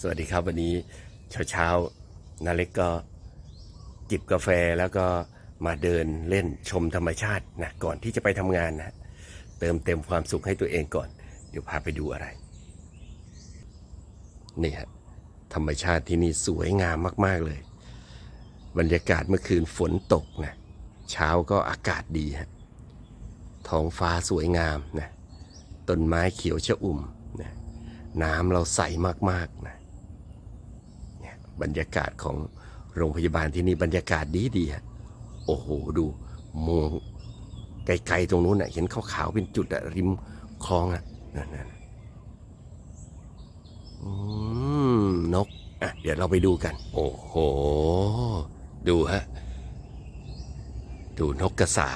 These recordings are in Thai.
สวัสดีครับวันนี้เช้าเช้าๆนาเล็กก็จิบกาแฟแล้วก็มาเดินเล่นชมธรรมชาตินะก่อนที่จะไปทำงานนะเติมเต็มความสุขให้ตัวเองก่อน เดี๋ยวพาไปดูอะไร นี่ฮะธรรมชาติที่นี่สวยงามมากๆเลย บรรยากาศเมื่อคืนฝนตกนะเช้าก็อากาศดีฮะท้องฟ้าสวยงามนะต้นไม้เขียวชะอุ่มนะน้ำเราใสมากๆนะเนี่ย บรรยากาศของโรงพยาบาลที่นี่บรรยากาศดีดีฮะโอ้โหดูมองไกลๆตรงนู้นน่ะเห็นขาวๆเป็นจุดอะริมคลองอะนั่นๆนกอะเดี๋ยวเราไปดูกัน โอ้โห ดูฮะ ดูนกกระสา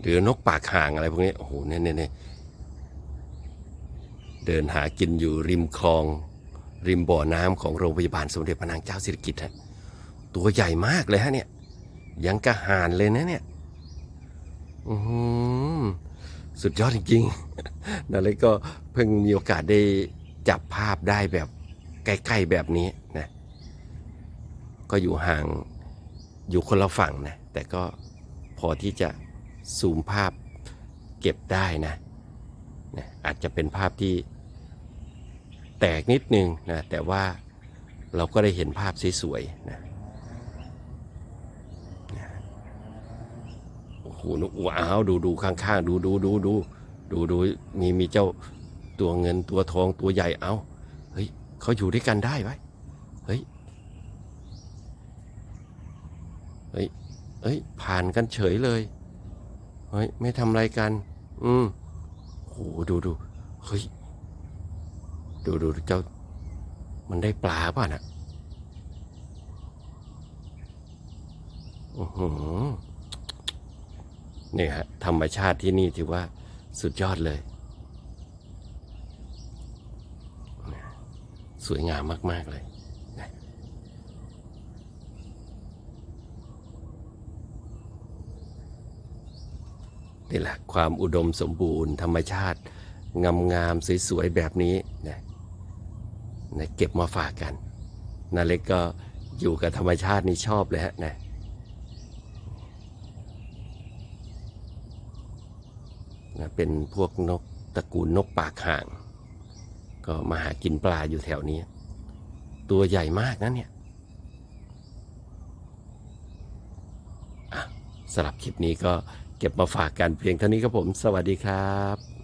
หรือนกปากห่างอะไรพวกนี้ โอ้โหเนี่ยเนี่ยเนี่ยเดินหากินอยู่ริมคลอง ริมบ่อน้ำของโรงพยาบาลสมเด็จพระนางเจ้าสิริกิติ์ฮะตัวใหญ่มากเลยฮะเนี่ย ยังกระหานเลยนะเนี่ยอือหือสุดยอดจริงๆนั่นเลยก็เพิ่งมีโอกาสได้จับภาพได้แบบใกล้ๆแบบนี้นะ ก็อยู่ห่างอยู่คนละฝั่งนะ แต่ก็พอที่จะซูมภาพเก็บได้นะนะ อาจจะเป็นภาพที่ แตกนิดนึงนะแต่ว่าเราก็ได้เห็นภาพสวยๆนะโอ้โหนุว้าวดูดูข้างๆ ดูดูดูดูดูดูมีมีเจ้าตัวเงินตัวทองตัวใหญ่เอาเฮ้ยเขาอยู่ด้วยกันได้ไหมเฮ้ยเฮ้ยเฮ้ยผ่านกันเฉยเลยเฮ้ยไม่ทำอะไรกัน อืมโหดูดูเฮ้ย ดูดูเจ้า มันได้ปลาป่ะน่ะอือหือนี่ฮะธรรมชาติที่นี่ถือว่าสุดยอดเลย สวยงามมาก ๆ เลยนี่แหละความอุดมสมบูรณ์ธรรมชาติ งามๆสวย ๆ แบบนี้นะ นะเก็บมาฝากกันนาเล็กก็อยู่กับธรรมชาตินี่ชอบเลยฮะนะนะเป็นพวกนกตระกูลนกปากห่าง ก็มาหากินปลาอยู่แถวนี้ ตัวใหญ่มากนะเนี่ยสำหรับคลิปนี้ก็เก็บมาฝากกันเพียงเท่านี้ครับผม สวัสดีครับ